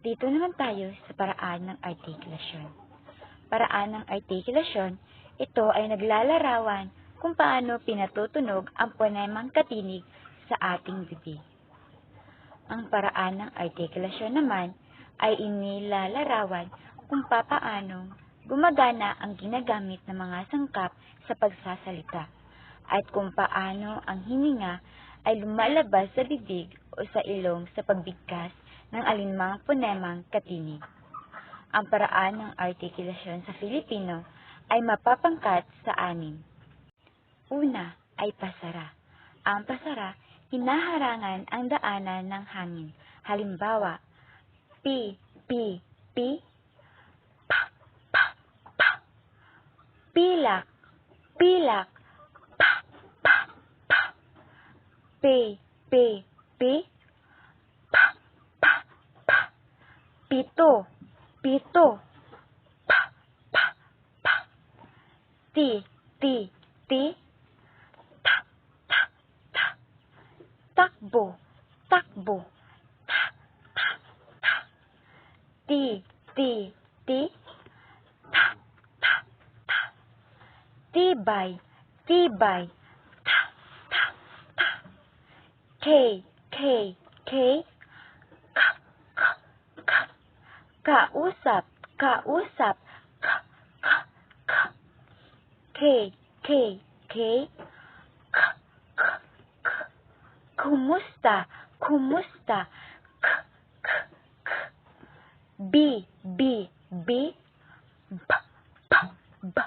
Dito naman tayo sa paraan ng artikulasyon. Paraan ng artikulasyon, ito ay naglalarawan kung paano pinatutunog ang ponemang katinig sa ating bibig. Ang paraan ng artikulasyon naman ay inilalarawan kung papaano gumagana ang ginagamit ng mga sangkap sa pagsasalita at kung paano ang hininga ay lumalabas sa bibig o sa ilong sa pagbigkas ng alinmang ponemang katinig. Ang paraan ng artikulasyon sa Filipino ay mapapangkat sa anim. Una ay pasara. Ang pasara, hinaharangan ang daanan ng hangin. Halimbawa, pi, pi, pi, pa, pa, pa. Pilak, pilak, pa, pa, pa. Pi, pi, pi, pa, pa, pa. Pito, pito, pa, pa, pa. Ti, ti, ti, ta, ta, ta. Takbo, takbo, ta, ta, ta. Ti, ti, ti, ta, ta, ta. Tibay, tibay, ta, ta, ta. K, K, K, Kausap, kausap, ka, ka, ka. K, K, K, ka, ka, ka. Kumusta, kumusta, ka, ka, ka. B, B, B, ba, ba, ba.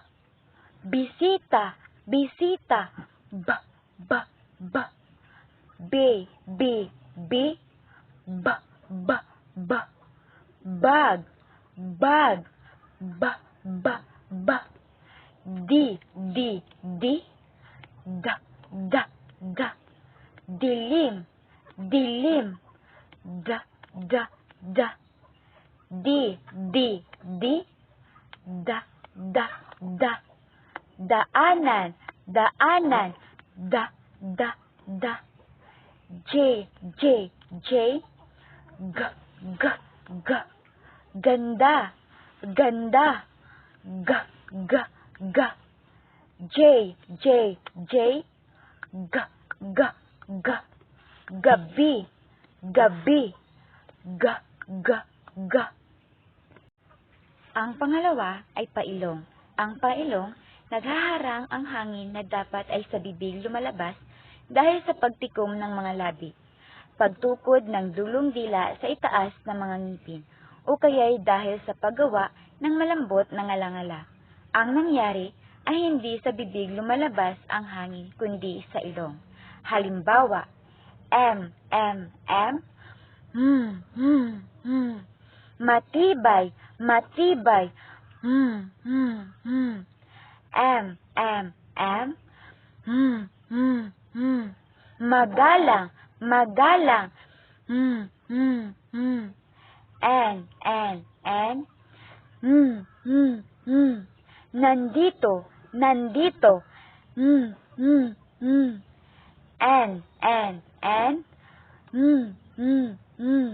Bisita, bisita, ba, ba, ba. B, B, B, ba, ba, ba. Bag, bag, ba, ba, ba. D, D, D, da, da, da. Dilim, dilim, da, da, da. D, D, D, da, da, da. Daanan, daanan, da, da, da. J, J, J, g, g, g. Ganda, ganda, g, g, g. J, J, J, g, g, g. Gabi, gabi, g, g, g. Ang pangalawa ay pailong. Ang pailong, naghaharang ang hangin na dapat ay sa bibig lumalabas dahil sa pagtikom ng mga labi, pagtukod ng dulong dila sa itaas ng mga ngipin, o kaya'y dahil sa paggawa ng malambot na ngalangala. Ang nangyari ay hindi sa bibig lumalabas ang hangin kundi sa ilong. Halimbawa, M, M, M, hmm, hmm, hmm. Matibay, matibay, hmm, hmm, hmm. M, M, M, hmm, hmm, hmm. Magalang, magalang, hmm, hmm, hmm. N, N, N, hmm, hmm, hmm. Nandito, nandito, hmm, hmm, hmm. N, N, N, hmm, hmm, hmm.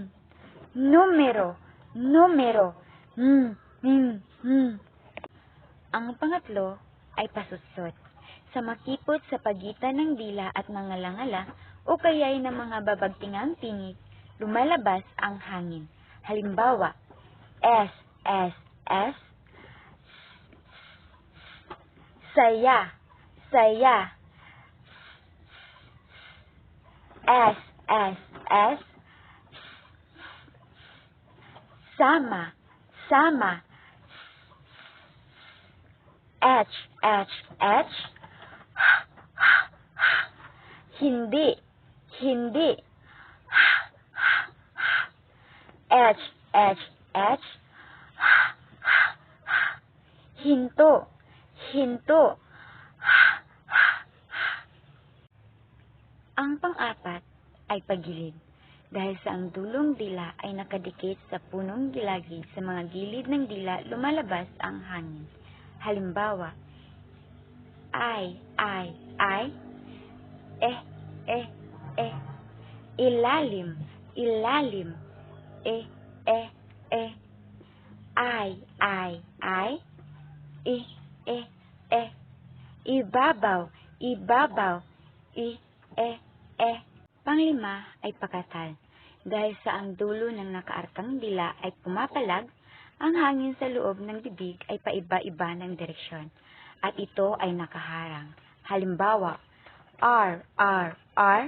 Numero, numero, hmm, hmm, hmm. Ang pangatlo ay pasutsot. Sa makipot sa pagitan ng dila at mga langala o kaya'y ng mga babagtingang tinig, lumalabas ang hangin. Halimbawa, S, S, S, saya, saya, S, S, S, sama, sama, H, H, H, hindi, hindi, H, H, H, hinto, hinto. Ang pang-apat ay pagilid. Dahil sa ang dulong dila ay nakadikit sa punong gilagid sa mga gilid ng dila lumalabas ang hangin. Halimbawa, ay, ay, ay, eh, eh, eh, ilalim, ilalim, eh, eh, ay, ay, ay, i, e, e, ibabaw, ibabaw, i, e, e. Panglima ay pakatal. Dahil sa ang dulo ng nakaarkang dila ay pumapalag, ang hangin sa loob ng bibig ay paiba-iba ng direksyon, at ito ay nakaharang. Halimbawa, R, R, R,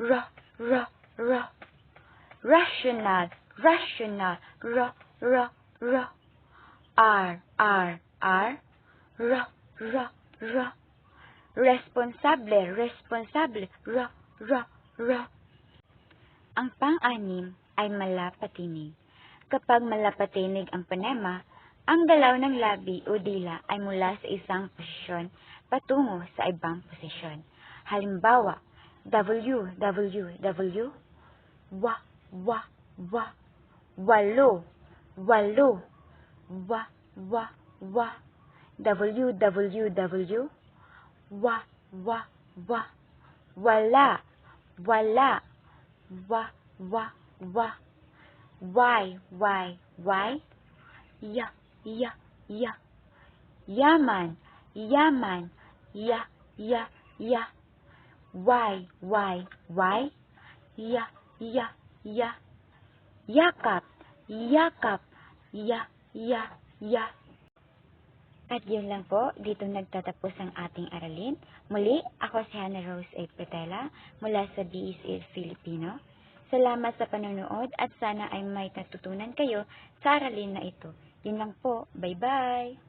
R, R, R, rational, rational, R, R, R, R, R, R, R, R, R, responsable, responsable, R, R, R. Ang pang-anim ay malapatinig. Kapag malapatinig ang panema, ang galaw ng labi o dila ay mula sa isang posisyon patungo sa ibang posisyon. Halimbawa, W, W, W, wa, వ వ వలో వలో వ వ వ w w w. వ వ వ వల వల వ వ వ y y y య య య yaman yaman. Ya ya ya. Why why why ya ya ya, yakap, yakap, ya, ya, ya. At yun lang po, dito nagtatapos ang ating aralin. Muli, ako si Hannah Rose A. Petela mula sa BSA Filipino. Salamat sa panonood at sana ay may natutunan kayo sa aralin na ito. Yun lang po. Bye-bye!